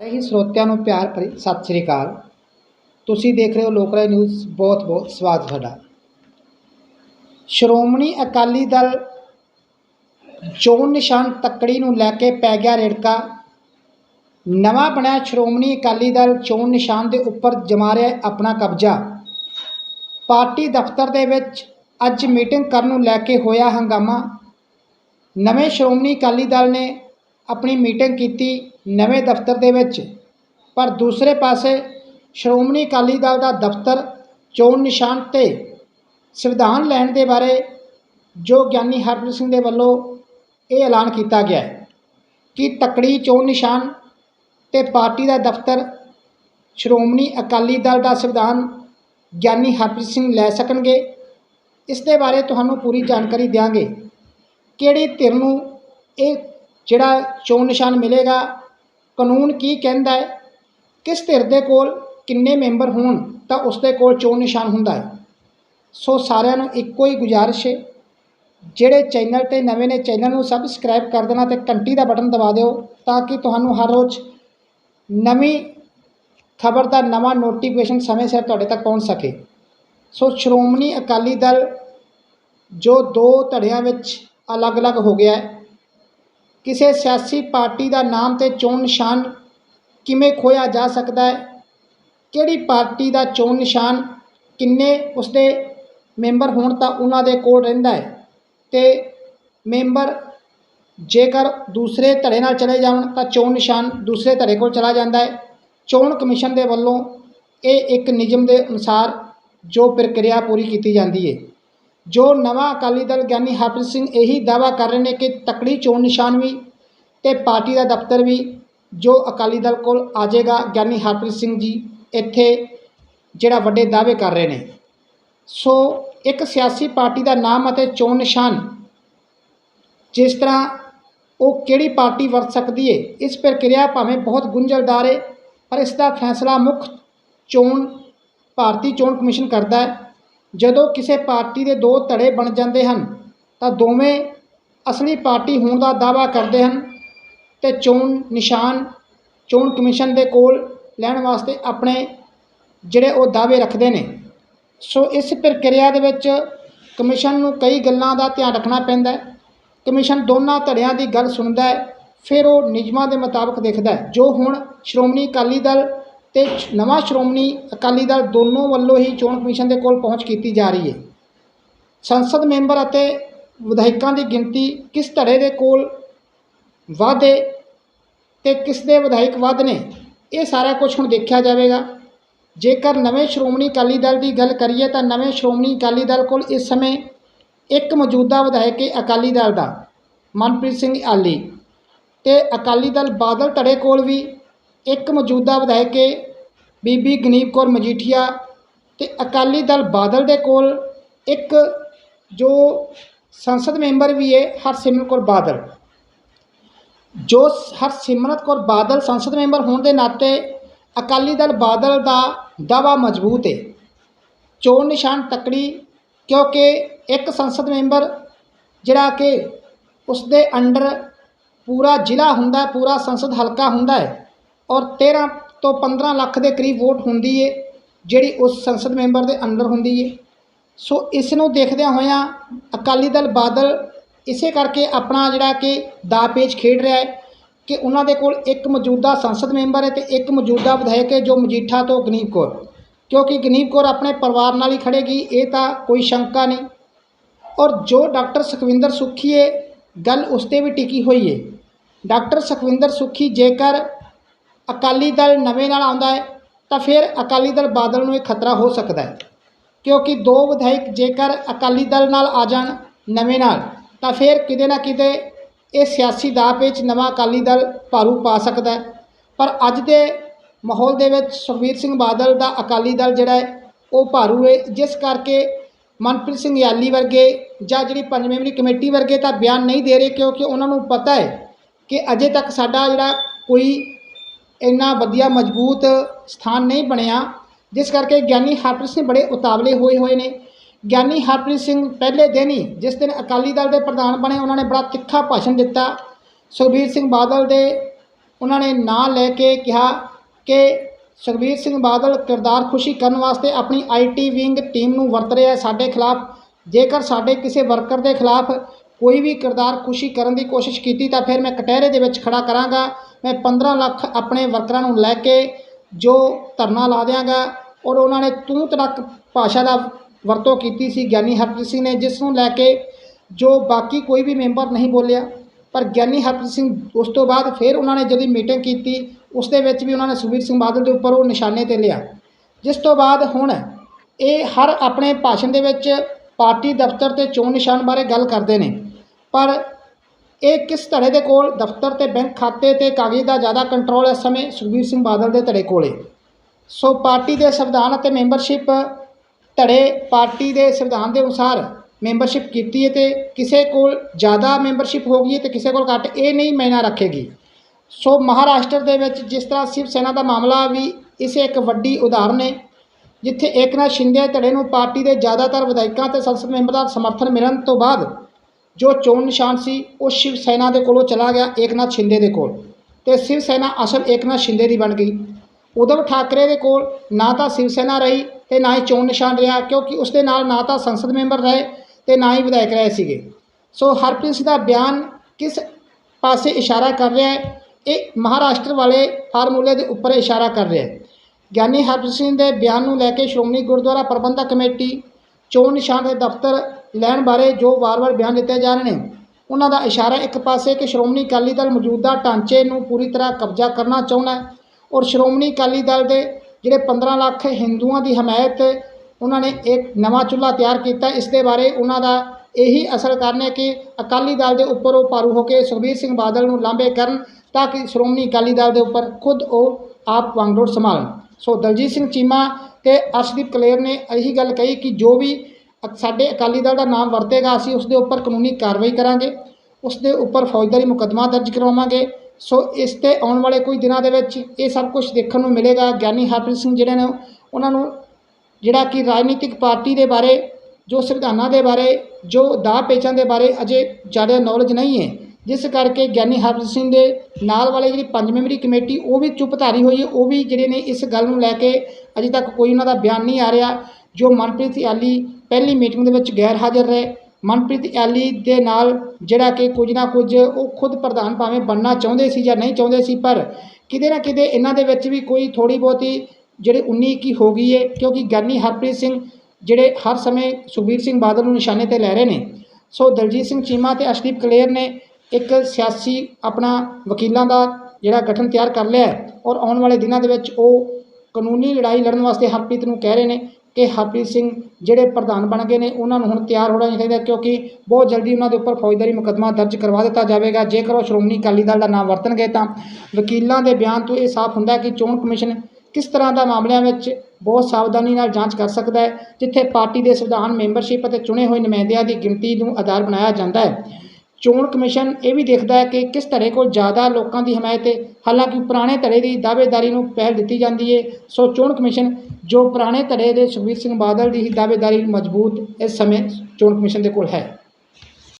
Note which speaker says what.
Speaker 1: ਹੀ ਸਰੋਤਿਆਂ ਨੂੰ ਪਿਆਰ ਭਰੀ ਸਤਿ ਸ੍ਰੀ ਅਕਾਲ। ਤੁਸੀਂ ਦੇਖ ਰਹੇ ਹੋ ਲੋਕਰਾਏ ਨਿਊਜ਼, ਬਹੁਤ ਬਹੁਤ ਸਵਾਗਤ ਤੁਹਾਡਾ। ਸ਼੍ਰੋਮਣੀ ਅਕਾਲੀ ਦਲ ਚੋਣ ਨਿਸ਼ਾਨ ਤੱਕੜੀ ਨੂੰ ਲੈ ਕੇ ਪੈ ਗਿਆ ਰੇੜਕਾ। ਨਵਾਂ ਬਣਿਆ ਸ਼੍ਰੋਮਣੀ ਅਕਾਲੀ ਦਲ ਚੋਣ ਨਿਸ਼ਾਨ ਦੇ ਉੱਪਰ ਜਮਾ ਰਿਹਾ ਆਪਣਾ ਕਬਜ਼ਾ। ਪਾਰਟੀ ਦਫ਼ਤਰ ਦੇ ਵਿੱਚ ਅੱਜ ਮੀਟਿੰਗ ਕਰਨ ਨੂੰ ਲੈ ਕੇ ਹੋਇਆ ਹੰਗਾਮਾ। ਨਵੇਂ ਸ਼੍ਰੋਮਣੀ ਅਕਾਲੀ ਦਲ ਨੇ ਆਪਣੀ ਮੀਟਿੰਗ ਕੀਤੀ। ਨਵੇਂ ਦਫ਼ਤਰ ਦੇ ਵਿੱਚ। ਪਰ ਦੂਸਰੇ ਪਾਸੇ ਸ਼੍ਰੋਮਣੀ ਅਕਾਲੀ ਦਲ ਦਾ ਦਫ਼ਤਰ ਚੋਣ ਨਿਸ਼ਾਨ ਤੇ ਸੰਵਿਧਾਨ ਲੈਣ ਦੇ ਬਾਰੇ ਜੋ ਗਿਆਨੀ ਹਰਪ੍ਰੀਤ ਸਿੰਘ ਦੇ ਵੱਲੋਂ ਇਹ ਐਲਾਨ ਕੀਤਾ ਗਿਆ ਹੈ ਕਿ ਤਕੜੀ ਚੋਣ ਨਿਸ਼ਾਨ ਤੇ ਪਾਰਟੀ ਦਾ ਦਫ਼ਤਰ ਸ਼੍ਰੋਮਣੀ ਅਕਾਲੀ ਦਲ ਦਾ ਸੰਵਿਧਾਨ ਗਿਆਨੀ ਹਰਪ੍ਰੀਤ ਸਿੰਘ ਲੈ ਸਕਣਗੇ। ਇਸ ਦੇ ਬਾਰੇ ਤੁਹਾਨੂੰ ਪੂਰੀ ਜਾਣਕਾਰੀ ਦਿਆਂਗੇ। ਕਿਹੜੀ ਧਿਰ ਨੂੰ ਇਹ ਜਿਹੜਾ ਚੋਣ ਨਿਸ਼ਾਨ ਮਿਲੇਗਾ ਕਾਨੂੰਨ ਕੀ ਕਹਿੰਦਾ ਹੈ? ਕਿਸ ਧਿਰ ਦੇ ਕੋਲ ਕਿੰਨੇ ਮੈਂਬਰ ਹੋਣ ਤਾਂ ਉਸ ਦੇ ਕੋਲ ਚੋਣ ਨਿਸ਼ਾਨ ਹੁੰਦਾ ਹੈ? ਸੋ ਸਾਰਿਆਂ ਨੂੰ ਇੱਕੋ ਹੀ ਗੁਜ਼ਾਰਿਸ਼ ਹੈ। ਜਿਹੜੇ ਚੈਨਲ ਤੇ ਨਵੇਂ ਨੇ, ਚੈਨਲ ਨੂੰ ਸਬਸਕ੍ਰਾਈਬ ਕਰ ਦੇਣਾ ਤੇ ਘੰਟੀ ਦਾ ਬਟਨ ਦਬਾ ਦਿਓ ਤਾਂ ਕਿ ਤੁਹਾਨੂੰ ਹਰ ਰੋਜ਼ ਨਵੀਂ ਖਬਰ ਦਾ ਨਵਾਂ ਨੋਟੀਫਿਕੇਸ਼ਨ ਸਮੇਂ ਸਿਰ ਤੁਹਾਡੇ ਤੱਕ ਪਹੁੰਚ ਸਕੇ। ਸੋ ਸ਼੍ਰੋਮਣੀ ਅਕਾਲੀ ਦਲ ਜੋ ਦੋ ਧੜਿਆਂ ਵਿੱਚ ਅਲੱਗ-ਅਲੱਗ ਹੋ ਗਿਆ ਹੈ ਕਿਸੇ ਸਿਆਸੀ ਪਾਰਟੀ ਦਾ ਨਾਮ ਤੇ ਚੋਣ ਨਿਸ਼ਾਨ ਕਿਵੇਂ ਖੋਇਆ ਜਾ ਸਕਦਾ ਹੈ? ਕਿਹੜੀ ਪਾਰਟੀ ਦਾ ਚੋਣ ਨਿਸ਼ਾਨ ਕਿੰਨੇ ਉਸਦੇ ਮੈਂਬਰ ਹੋਣ ਤਾਂ ਉਹਨਾਂ ਦੇ ਕੋਲ ਰਹਿੰਦਾ ਹੈ? ਤੇ ਮੈਂਬਰ ਜੇਕਰ ਦੂਸਰੇ ਧੜੇ ਨਾਲ ਚਲੇ ਜਾਣ ਤਾਂ ਚੋਣ ਨਿਸ਼ਾਨ ਦੂਸਰੇ ਧੜੇ ਕੋਲ ਚਲਾ ਜਾਂਦਾ ਹੈ। ਚੋਣ ਕਮਿਸ਼ਨ ਦੇ ਵੱਲੋਂ ਇਹ ਇੱਕ ਨਿਯਮ ਦੇ ਅਨੁਸਾਰ ਜੋ ਪ੍ਰਕਿਰਿਆ ਪੂਰੀ ਕੀਤੀ ਜਾਂਦੀ ਹੈ। ਜੋ ਨਵਾਂ ਅਕਾਲੀ ਦਲ ਗਿਆਨੀ ਹਰਪ੍ਰੀਤ ਸਿੰਘ ਇਹੀ ਦਾਵਾ ਕਰ ਰਹੇ ਨੇ ਕਿ ਤਕੜੀ ਚੋਣ ਨਿਸ਼ਾਨ ਵੀ ਤੇ ਪਾਰਟੀ ਦਾ ਦਫ਼ਤਰ ਵੀ ਜੋ ਅਕਾਲੀ ਦਲ ਕੋਲ ਆ ਜਾਏਗਾ, ਗਿਆਨੀ ਹਰਪ੍ਰੀਤ ਸਿੰਘ ਜੀ ਇੱਥੇ ਜਿਹੜਾ ਵੱਡੇ ਦਾਅਵੇ ਕਰ ਰਹੇ ਨੇ। ਸੋ ਇੱਕ ਸਿਆਸੀ ਪਾਰਟੀ ਦਾ ਨਾਮ ਅਤੇ ਚੋਣ ਨਿਸ਼ਾਨ ਜਿਸ ਤਰ੍ਹਾਂ ਉਹ ਕਿਹੜੀ ਪਾਰਟੀ ਵਰਤ ਸਕਦੀ ਹੈ ਇਸ ਪ੍ਰਕਿਰਿਆ ਭਾਵੇਂ ਬਹੁਤ ਗੁੰਝਲਦਾਰ ਹੈ ਪਰ ਇਸ ਦਾ ਫੈਸਲਾ ਮੁੱਖ ਚੋਣ, ਭਾਰਤੀ ਚੋਣ ਕਮਿਸ਼ਨ ਕਰਦਾ ਹੈ। ਜਦੋਂ ਕਿਸੇ ਪਾਰਟੀ ਦੇ ਦੋ ਧੜੇ ਬਣ ਜਾਂਦੇ ਹਨ, ਤਾਂ ਦੋਵੇਂ ਅਸਲੀ ਪਾਰਟੀ ਹੋਣ ਦਾ ਦਾਅਵਾ ਕਰਦੇ ਹਨ ਤੇ ਚੋਣ ਨਿਸ਼ਾਨ, ਚੋਣ ਕਮਿਸ਼ਨ ਦੇ ਕੋਲ ਲੈਣ ਵਾਸਤੇ ਆਪਣੇ ਜਿਹੜੇ ਉਹ ਦਾਅਵੇ ਰੱਖਦੇ ਨੇ। ਸੋ ਇਸ ਪ੍ਰਕਿਰਿਆ ਦੇ ਵਿੱਚ ਕਮਿਸ਼ਨ ਨੂੰ ਕਈ ਗੱਲਾਂ ਦਾ ਧਿਆਨ ਰੱਖਣਾ ਪੈਂਦਾ ਹੈ। ਕਮਿਸ਼ਨ ਦੋਨਾਂ ਧੜਿਆਂ ਦੀ ਗੱਲ ਸੁਣਦਾ ਹੈ, ਫਿਰ ਉਹ ਨਿਯਮਾਂ ਦੇ ਮੁਤਾਬਕ ਦੇਖਦਾ ਹੈ। ਜੋ ਹੁਣ ਸ਼੍ਰੋਮਣੀ ਅਕਾਲੀ ਦਲ ਤੇ ਨਵਾਂ ਸ਼੍ਰੋਮਣੀ ਅਕਾਲੀ ਦਲ ਦੋਨੋਂ ਵੱਲੋਂ ਹੀ ਚੋਣ ਕਮਿਸ਼ਨ ਦੇ ਕੋਲ ਪਹੁੰਚ ਕੀਤੀ ਜਾ ਰਹੀ ਹੈ। ਸੰਸਦ ਮੈਂਬਰ ਅਤੇ ਵਿਧਾਇਕਾਂ ਦੀ ਗਿਣਤੀ ਕਿਸ ਧੜੇ ਦੇ ਕੋਲ ਵੱਧ ਹੈ ਤੇ ਕਿਸ ਦੇ ਵਿਧਾਇਕ ਵੱਧ ਨੇ, ਇਹ ਸਾਰਾ ਕੁਝ ਹੁਣ ਦੇਖਿਆ ਜਾਵੇਗਾ। ਜੇਕਰ ਨਵੇਂ ਸ਼੍ਰੋਮਣੀ ਅਕਾਲੀ ਦਲ ਦੀ ਗੱਲ ਕਰੀਏ ਤਾਂ ਨਵੇਂ ਸ਼੍ਰੋਮਣੀ ਅਕਾਲੀ ਦਲ ਕੋਲ ਇਸ ਸਮੇਂ ਇੱਕ ਮੌਜੂਦਾ ਵਿਧਾਇਕ ਹੈ ਅਕਾਲੀ ਦਲ ਦਾ, ਮਨਪ੍ਰੀਤ ਸਿੰਘ ਆਲੀ ਤੇ ਅਕਾਲੀ ਦਲ ਬਾਦਲ ਧੜੇ ਕੋਲ ਵੀ ਇੱਕ ਮੌਜੂਦਾ ਵਿਧਾਇਕ ਹੈ ਬੀਬੀ ਗਨੀਪ ਕੌਰ ਮਜੀਠੀਆ ਤੇ ਅਕਾਲੀ ਦਲ ਬਾਦਲ ਦੇ ਕੋਲ ਇੱਕ ਜੋ ਸੰਸਦ ਮੈਂਬਰ ਵੀ ਹੈ ਹਰਸਿਮਰਤ ਕੌਰ ਬਾਦਲ। ਜੋ ਹਰਸਿਮਰਤ ਕੌਰ ਬਾਦਲ ਸੰਸਦ ਮੈਂਬਰ ਹੋਣ ਦੇ ਨਾਤੇ ਅਕਾਲੀ ਦਲ ਬਾਦਲ ਦਾ ਦਾਵਾ ਮਜ਼ਬੂਤ ਹੈ ਚੋਣ ਨਿਸ਼ਾਨ ਤਕੜੀ, ਕਿਉਂਕਿ ਇੱਕ ਸੰਸਦ ਮੈਂਬਰ ਜਿਹੜਾ ਕਿ ਉਸ ਦੇ ਅੰਡਰ ਪੂਰਾ ਜ਼ਿਲ੍ਹਾ ਹੁੰਦਾ, ਪੂਰਾ ਸੰਸਦ ਹਲਕਾ ਹੁੰਦਾ ਹੈ ਔਰ 13 ਤੋਂ 15 ਲੱਖ ਦੇ ਕਰੀਬ ਵੋਟ ਹੁੰਦੀ ਹੈ ਜਿਹੜੀ ਉਸ ਸੰਸਦ ਮੈਂਬਰ ਦੇ ਅੰਦਰ ਹੁੰਦੀ ਹੈ ਸੋ ਇਸ ਨੂੰ ਦੇਖਦਿਆਂ ਹੋਇਆਂ ਅਕਾਲੀ ਦਲ ਬਾਦਲ ਇਸੇ ਕਰਕੇ ਆਪਣਾ ਜਿਹੜਾ ਕਿ ਦਾ ਪੇਚ ਖੇਡ ਰਿਹਾ ਹੈ ਕਿ ਉਹਨਾਂ ਦੇ ਕੋਲ ਇੱਕ ਮੌਜੂਦਾ ਸੰਸਦ ਮੈਂਬਰ ਹੈ ਤੇ ਇੱਕ ਮੌਜੂਦਾ ਵਿਧਾਇਕ ਹੈ ਜੋ ਮਜੀਠਾ ਤੋਂ ਗਨੀਪ ਕੌਰ। ਕਿਉਂਕਿ ਗਨੀਪ ਕੌਰ ਆਪਣੇ ਪਰਿਵਾਰ ਨਾਲ ਹੀ ਖੜੇਗੀ ਇਹ ਤਾਂ ਕੋਈ ਸ਼ੰਕਾ ਨਹੀਂ। ਔਰ ਜੋ ਡਾਕਟਰ ਸੁਖਵਿੰਦਰ ਸੁੱਖੀ ਹੈ ਗੱਲ ਉਸ 'ਤੇ ਵੀ ਟਿਕੀ ਹੋਈ ਹੈ ਡਾਕਟਰ ਸੁਖਵਿੰਦਰ ਸੁੱਖੀ ਜੇਕਰ ਅਕਾਲੀ ਦਲ ਨਵੇਂ ਨਾਲ ਆਉਂਦਾ ਹੈ, ਤਾਂ ਫਿਰ ਅਕਾਲੀ ਦਲ ਬਾਦਲ ਨੂੰ ਇਹ ਖਤਰਾ ਹੋ ਸਕਦਾ ਹੈ। ਕਿਉਂਕਿ ਦੋ ਵਿਧਾਇਕ ਜੇਕਰ ਅਕਾਲੀ ਦਲ ਨਾਲ ਆ ਜਾਣ ਨਵੇਂ ਨਾਲ, ਤਾਂ ਫਿਰ ਕਿਤੇ ਨਾ ਕਿਤੇ ਇਹ ਸਿਆਸੀ ਦਾਅ ਪੇਚ ਨਵਾਂ ਅਕਾਲੀ ਦਲ ਭਾਰੂ ਪਾ ਸਕਦਾ ਹੈ। ਪਰ ਅੱਜ ਦੇ ਮਾਹੌਲ ਦੇ ਵਿੱਚ ਸੁਖਬੀਰ ਸਿੰਘ ਬਾਦਲ ਦਾ ਅਕਾਲੀ ਦਲ ਜਿਹੜਾ ਹੈ, ਉਹ ਭਾਰੂ ਹੈ। ਜਿਸ ਕਰਕੇ ਮਨਪ੍ਰੀਤ ਸਿੰਘ ਯਾਲੀ ਵਰਗੇ ਜਾਂ ਜਿਹੜੀ ਪੰਜ ਮੈਂਬਰੀ ਕਮੇਟੀ ਵਰਗੇ ਤਾਂ ਬਿਆਨ ਨਹੀਂ ਦੇ ਰਹੇ, ਕਿਉਂਕਿ ਉਹਨਾਂ ਨੂੰ ਪਤਾ ਹੈ ਕਿ ਅਜੇ ਤੱਕ ਸਾਡਾ ਜਿਹੜਾ ਕੋਈ ਇੰਨਾ ਵਧੀਆ ਮਜ਼ਬੂਤ ਸਥਾਨ ਨਹੀਂ ਬਣਿਆ, ਜਿਸ ਕਰਕੇ ਗਿਆਨੀ ਹਰਪ੍ਰੀਤ ਸਿੰਘ ਬੜੇ ਉਤਾਵਲੇ ਹੋਏ ਹੋਏ ਨੇ। ਗਿਆਨੀ ਹਰਪ੍ਰੀਤ ਸਿੰਘ ਪਹਿਲੇ ਦਿਨ ਹੀ ਜਿਸ ਦਿਨ ਅਕਾਲੀ ਦਲ ਦੇ ਪ੍ਰਧਾਨ ਬਣੇ, ਉਹਨਾਂ ਨੇ ਬੜਾ ਤਿੱਖਾ ਭਾਸ਼ਣ ਦਿੱਤਾ। ਸੁਖਬੀਰ ਸਿੰਘ ਬਾਦਲ ਦੇ ਉਹਨਾਂ ਨੇ ਨਾਂ ਲੈ ਕੇ ਕਿਹਾ ਕਿ ਸੁਖਬੀਰ ਸਿੰਘ ਬਾਦਲ ਕਿਰਦਾਰ ਖੁਸ਼ੀ ਕਰਨ ਵਾਸਤੇ ਆਪਣੀ ਆਈਟੀ ਵਿੰਗ ਟੀਮ ਨੂੰ ਵਰਤ ਰਿਹਾ ਹੈ ਸਾਡੇ ਖਿਲਾਫ। ਜੇਕਰ ਸਾਡੇ ਕਿਸੇ ਵਰਕਰ ਦੇ ਖਿਲਾਫ ਕੋਈ ਵੀ ਕਿਰਦਾਰ ਖੁਸ਼ੀ ਕਰਨ ਦੀ ਕੋਸ਼ਿਸ਼ ਕੀਤੀ ਤਾਂ ਫਿਰ ਮੈਂ ਕਟਹਿਰੇ ਦੇ ਵਿੱਚ ਖੜਾ ਕਰਾਂਗਾ। ਮੈਂ 15 ਲੱਖ ਆਪਣੇ ਵਰਕਰਾਂ ਨੂੰ ਲੈ ਕੇ ਜੋ ਧਰਨਾ ਲਾ ਦਿਆਂਗਾ ਔਰ ਉਹਨਾਂ ਨੇ ਤੂੰ ਤੜਕ ਭਾਸ਼ਾ ਦਾ ਵਰਤੋਂ ਕੀਤੀ ਸੀ। ਗਿਆਨੀ ਹਰਪ੍ਰੀਤ ਸਿੰਘ ਨੇ ਜਿਸ ਨੂੰ ਲੈ ਕੇ ਜੋ ਬਾਕੀ ਕੋਈ ਵੀ ਮੈਂਬਰ ਨਹੀਂ ਬੋਲਿਆ, ਪਰ ਗਿਆਨੀ ਹਰਪ੍ਰੀਤ ਸਿੰਘ ਉਸ ਤੋਂ ਬਾਅਦ ਫਿਰ ਉਹਨਾਂ ਨੇ ਜਦੋਂ ਮੀਟਿੰਗ ਕੀਤੀ, ਉਸ ਦੇ ਵਿੱਚ ਵੀ ਉਹਨਾਂ ਨੇ ਸੁਖਬੀਰ ਸਿੰਘ ਬਾਦਲ ਦੇ ਉੱਪਰ ਉਹ ਨਿਸ਼ਾਨੇ ਤੇ ਲਿਆ। ਜਿਸ ਤੋਂ ਬਾਅਦ ਹੁਣ ਇਹ ਹਰ ਆਪਣੇ ਭਾਸ਼ਣ ਦੇ ਵਿੱਚ ਪਾਰਟੀ ਦਫ਼ਤਰ ਤੇ ਚੋਣ ਨਿਸ਼ਾਨ ਬਾਰੇ ਗੱਲ ਕਰਦੇ ਨੇ। ਪਰ ਇਹ ਕਿਸ ਧੜੇ ਦੇ ਕੋਲ? ਦਫ਼ਤਰ ਤੇ ਬੈਂਕ ਖਾਤੇ ਤੇ ਕਾਗਜ਼ ਦਾ ਜ਼ਿਆਦਾ ਕੰਟਰੋਲ ਇਸ ਸਮੇਂ ਸੁਖਬੀਰ ਸਿੰਘ ਬਾਦਲ ਦੇ ਧੜੇ ਕੋਲੇ। ਸੋ ਪਾਰਟੀ ਦੇ ਸੰਵਿਧਾਨ ਅਤੇ ਮੈਂਬਰਸ਼ਿਪ ਧੜੇ ਪਾਰਟੀ ਦੇ ਸੰਵਿਧਾਨ ਦੇ ਅਨੁਸਾਰ ਮੈਂਬਰਸ਼ਿਪ ਕੀਤੀ ਹੈ ਤੇ ਕਿਸੇ ਕੋਲ ਜ਼ਿਆਦਾ ਮੈਂਬਰਸ਼ਿਪ ਹੋ ਗਈ ਹੈ ਤੇ ਕਿਸੇ ਕੋਲ ਘੱਟ, ਇਹ ਨਹੀਂ ਮਾਇਨਾ ਰੱਖੇਗੀ। ਸੋ ਮਹਾਰਾਸ਼ਟਰ ਦੇ ਵਿੱਚ ਜਿਸ ਤਰ੍ਹਾਂ ਸ਼ਿਵ ਸੈਨਾ ਦਾ ਮਾਮਲਾ ਵੀ ਇਸੇ ਇੱਕ ਵੱਡੀ ਉਦਾਹਰਨ ਹੈ, ਜਿੱਥੇ ਏਕਨਾਥ ਸ਼ਿੰਦੇ ਧੜੇ ਨੂੰ ਪਾਰਟੀ ਦੇ ਜ਼ਿਆਦਾਤਰ ਵਿਧਾਇਕਾਂ ਤੇ ਸੰਸਦ ਮੈਂਬਰ ਦਾ ਸਮਰਥਨ ਮਿਲਣ ਤੋਂ ਬਾਅਦ ਜੋ ਚੋਣ ਨਿਸ਼ਾਨ ਸੀ, ਉਹ ਸ਼ਿਵ ਸੈਨਾ ਦੇ ਕੋਲੋਂ ਚਲਾ ਗਿਆ ਏਕਨਾਥ ਸ਼ਿੰਦੇ ਦੇ ਕੋਲ। ਤੇ ਸ਼ਿਵ ਸੈਨਾ ਅਸਲ ਏਕਨਾਥ ਸ਼ਿੰਦੇ ਦੀ ਬਣ ਗਈ। ਉद्धਵ ਠਾਕਰੇ ਦੇ ਕੋਲ ਨਾ ਤਾਂ ਸ਼ਿਵ ਸੈਨਾ ਰਹੀ ਤੇ ਨਾ ਹੀ ਚੋਣ ਨਿਸ਼ਾਨ ਰਿਹਾ, ਕਿਉਂਕਿ ਉਸ ਦੇ ਨਾਲ ਨਾ ਤਾਂ ਸੰਸਦ ਮੈਂਬਰ ਰਹੇ ਤੇ ਨਾ ਹੀ ਵਿਧਾਇਕ ਰਹੇ ਸੀਗੇ। ਸੋ ਹਰਪ੍ਰੀਤ ਸਿੰਘ ਦਾ ਬਿਆਨ ਕਿਸ ਪਾਸੇ ਇਸ਼ਾਰਾ ਕਰ ਰਿਹਾ ਹੈ, ਇਹ ਮਹਾਰਾਸ਼ਟਰ ਵਾਲੇ ਫਾਰਮੂਲੇ ਦੇ ਉੱਪਰ ਇਸ਼ਾਰਾ ਕਰ ਰਿਹਾ ਹੈ। ਗਿਆਨੀ ਹਰਪ੍ਰੀਤ ਸਿੰਘ ਦੇ ਬਿਆਨ ਨੂੰ ਲੈ ਕੇ ਸ਼੍ਰੋਮਣੀ ਗੁਰਦੁਆਰਾ ਪ੍ਰਬੰਧਕ ਕਮੇਟੀ, ਚੋਣ ਨਿਸ਼ਾਨ ਦੇ ਦਫ਼ਤਰ ਲੈਣ ਬਾਰੇ ਜੋ ਵਾਰ-ਵਾਰ ਬਿਆਨ ਦਿੱਤੇ ਜਾ ਰਹੇ ਨੇ, ਉਹਨਾਂ ਦਾ ਇਸ਼ਾਰਾ ਇੱਕ ਪਾਸੇ ਕਿ ਸ਼੍ਰੋਮਣੀ ਅਕਾਲੀ ਦਲ ਮੌਜੂਦਾ ਢਾਂਚੇ ਨੂੰ ਪੂਰੀ ਤਰ੍ਹਾਂ ਕਬਜ਼ਾ ਕਰਨਾ ਚਾਹੁੰਦਾ ਹੈ ਔਰ ਸ਼੍ਰੋਮਣੀ ਅਕਾਲੀ ਦਲ ਦੇ ਜਿਹੜੇ 15 ਲੱਖ ਹਿੰਦੂਆਂ ਦੀ ਹਮਾਇਤ, ਉਹਨਾਂ ਨੇ ਇੱਕ ਨਵਾਂ ਚੁੱਲ੍ਹਾ ਤਿਆਰ ਕੀਤਾ। ਇਸ ਦੇ ਬਾਰੇ ਉਹਨਾਂ ਦਾ ਇਹੀ ਅਸਰ ਕਾਰਨ ਹੈ ਕਿ ਅਕਾਲੀ ਦਲ ਦੇ ਉੱਪਰ ਉਹ ਭਾਰੂ ਹੋ ਕੇ ਸੁਖਬੀਰ ਸਿੰਘ ਬਾਦਲ ਨੂੰ ਲਾਂਭੇ ਕਰਨ ਤਾਂ ਕਿ ਸ਼੍ਰੋਮਣੀ ਅਕਾਲੀ ਦਲ ਦੇ ਉੱਪਰ ਖੁਦ ਉਹ ਆਪ ਵਾਂਗਡੋਰ ਸੰਭਾਲਣ। ਸੋ ਦਲਜੀਤ ਸਿੰਘ ਚੀਮਾ ਤੇ ਅਰਸ਼ਦੀਪ ਕਲੇਰ ਨੇ ਇਹੀ ਗੱਲ ਕਹੀ ਕਿ ਜੋ ਵੀ ਸਾਡੇ ਅਕਾਲੀ ਦਲ ਦਾ ਨਾਮ ਵਰਤੇਗਾ, ਅਸੀਂ ਉਸ ਦੇ ਉੱਪਰ ਕਾਨੂੰਨੀ ਕਾਰਵਾਈ ਕਰਾਂਗੇ ਉਸ ਦੇ ਉੱਪਰ ਫੌਜਦਾਰੀ ਮੁਕੱਦਮਾ ਦਰਜ ਕਰਵਾਵਾਂਗੇ। ਸੋ ਇਸ ਤੇ ਆਉਣ ਵਾਲੇ ਕੁਝ ਦਿਨਾਂ ਦੇ ਵਿੱਚ ਇਹ ਸਭ ਕੁਝ ਦੇਖਣ ਨੂੰ ਮਿਲੇਗਾ। ਗਿਆਨੀ ਹਰਪ੍ਰੀਤ ਸਿੰਘ ਜਿਹੜੇ ਨੇ, ਉਹਨਾਂ ਨੂੰ ਜਿਹੜਾ ਕਿ ਰਾਜਨੀਤਿਕ ਪਾਰਟੀ ਦੇ ਬਾਰੇ, ਜੋ ਸੰਵਿਧਾਨਾਂ ਦੇ ਬਾਰੇ, ਜੋ ਦਾਅ ਪੇਚਾਂ ਦੇ ਬਾਰੇ ਅਜੇ ਜ਼ਿਆਦਾ ਨੌਲੇਜ ਨਹੀਂ ਹੈ। ਜਿਸ ਕਰਕੇ ਗਿਆਨੀ ਹਰਪ੍ਰੀਤ ਸਿੰਘ ਦੇ ਨਾਲ ਵਾਲੇ ਜਿਹੜੀ ਪੰਜ ਮੈਂਬਰੀ ਕਮੇਟੀ, ਉਹ ਵੀ ਚੁੱਪ ਧਾਰੀ ਹੋਈ ਹੈ। ਉਹ ਵੀ ਜਿਹੜੇ ਨੇ ਇਸ ਗੱਲ ਨੂੰ ਲੈ ਕੇ ਅਜੇ ਤੱਕ ਕੋਈ ਉਹਨਾਂ ਦਾ ਬਿਆਨ ਨਹੀਂ ਆ ਰਿਹਾ। ਜੋ ਮਨਪ੍ਰੀਤ ਐਲੀ ਪਹਿਲੀ ਮੀਟਿੰਗ ਦੇ ਵਿੱਚ ਗੈਰ ਹਾਜ਼ਰ ਰਹੇ। ਮਨਪ੍ਰੀਤ ਐਲੀ ਦੇ ਨਾਲ ਜਿਹੜਾ ਕਿ ਕੁਝ ਨਾ ਕੁਝ ਉਹ ਖੁਦ ਪ੍ਰਧਾਨ ਭਾਵੇਂ ਬਣਨਾ ਚਾਹੁੰਦੇ ਸੀ ਜਾਂ ਨਹੀਂ ਚਾਹੁੰਦੇ ਸੀ, ਪਰ ਕਿਤੇ ਨਾ ਕਿਤੇ ਇਹਨਾਂ ਦੇ ਵਿੱਚ ਵੀ ਕੋਈ ਥੋੜੀ ਬਹੁਤੀ ਜਿਹੜੇ 19 ਕੀ ਹੋ ਗਈ ਹੈ ਕਿਉਂਕਿ ਗਿਆਨੀ ਹਰਪ੍ਰੀਤ ਸਿੰਘ ਜਿਹੜੇ ਹਰ ਸਮੇਂ ਸੁਖਬੀਰ ਸਿੰਘ ਬਾਦਲ ਨੂੰ ਨਿਸ਼ਾਨੇ ਤੇ ਲੈ ਰਹੇ ਨੇ। ਸੋ ਦਲਜੀਤ ਸਿੰਘ ਚੀਮਾ ਤੇ ਅਸ਼ਦੀਪ ਕਲੇਰ ਨੇ ਇੱਕ ਸਿਆਸੀ ਆਪਣਾ ਵਕੀਲਾਂ ਦਾ ਜਿਹੜਾ ਗਠਨ ਤਿਆਰ ਕਰ ਲਿਆ ਔਰ ਆਉਣ ਵਾਲੇ ਦਿਨਾਂ ਦੇ ਵਿੱਚ ਉਹ ਕਾਨੂੰਨੀ ਲੜਾਈ ਲੜਨ ਵਾਸਤੇ ਹਰਪ੍ਰੀਤ ਨੂੰ ਕਹਿ ਰਹੇ ਨੇ। ਕਿ ਹਰਪ੍ਰੀਤ ਸਿੰਘ ਜਿਹੜੇ ਪ੍ਰਧਾਨ ਬਣ ਗਏ ਨੇ, ਉਹਨਾਂ ਨੂੰ ਹੁਣ ਤਿਆਰ ਹੋਣਾ ਚਾਹੀਦਾ ਕਿਉਂਕਿ ਬਹੁਤ ਜਲਦੀ ਉਹਨਾਂ ਦੇ ਉੱਪਰ ਫੌਜਦਾਰੀ ਮੁਕੱਦਮਾ ਦਰਜ ਕਰਵਾ ਦਿੱਤਾ ਜਾਵੇਗਾ। ਜੇਕਰ ਉਹ ਸ਼੍ਰੋਮਣੀ ਅਕਾਲੀ ਦਲ ਦਾ ਨਾਮ ਵਰਤਣਗੇ ਤਾਂ ਵਕੀਲਾਂ ਦੇ ਬਿਆਨ ਤੋਂ ਇਹ ਸਾਫ਼ ਹੁੰਦਾ ਕਿ ਚੋਣ ਕਮਿਸ਼ਨ ਕਿਸ ਤਰ੍ਹਾਂ ਦਾ ਮਾਮਲਿਆਂ ਵਿੱਚ ਬਹੁਤ ਸਾਵਧਾਨੀ ਨਾਲ ਜਾਂਚ ਕਰ ਸਕਦਾ ਹੈ, ਜਿੱਥੇ ਪਾਰਟੀ ਦੇ ਸੰਵਿਧਾਨ, ਮੈਂਬਰਸ਼ਿਪ ਅਤੇ ਚੁਣੇ ਹੋਏ ਨੁਮਾਇੰਦਿਆਂ ਦੀ ਗਿਣਤੀ ਨੂੰ ਆਧਾਰ ਬਣਾਇਆ ਜਾਂਦਾ ਹੈ। ਚੋਣ ਕਮਿਸ਼ਨ ਇਹ ਵੀ ਦੇਖਦਾ ਹੈ ਕਿ ਕਿਸ ਧੜੇ ਕੋਲ ਜ਼ਿਆਦਾ ਲੋਕਾਂ ਦੀ ਹਮਾਇਤ ਹੈ। ਹਾਲਾਂਕਿ ਪੁਰਾਣੇ ਧੜੇ ਦੀ ਦਾਅਵੇਦਾਰੀ ਨੂੰ ਪਹਿਲ ਦਿੱਤੀ ਜਾਂਦੀ ਹੈ। ਸੋ ਚੋਣ ਕਮਿਸ਼ਨ ਜੋ ਪੁਰਾਣੇ ਧੜੇ ਦੇ ਸੁਖਬੀਰ ਸਿੰਘ ਬਾਦਲ ਦੀ ਹੀ ਦਾਅਵੇਦਾਰੀ ਮਜ਼ਬੂਤ ਇਸ ਸਮੇਂ ਚੋਣ ਕਮਿਸ਼ਨ ਦੇ ਕੋਲ ਹੈ।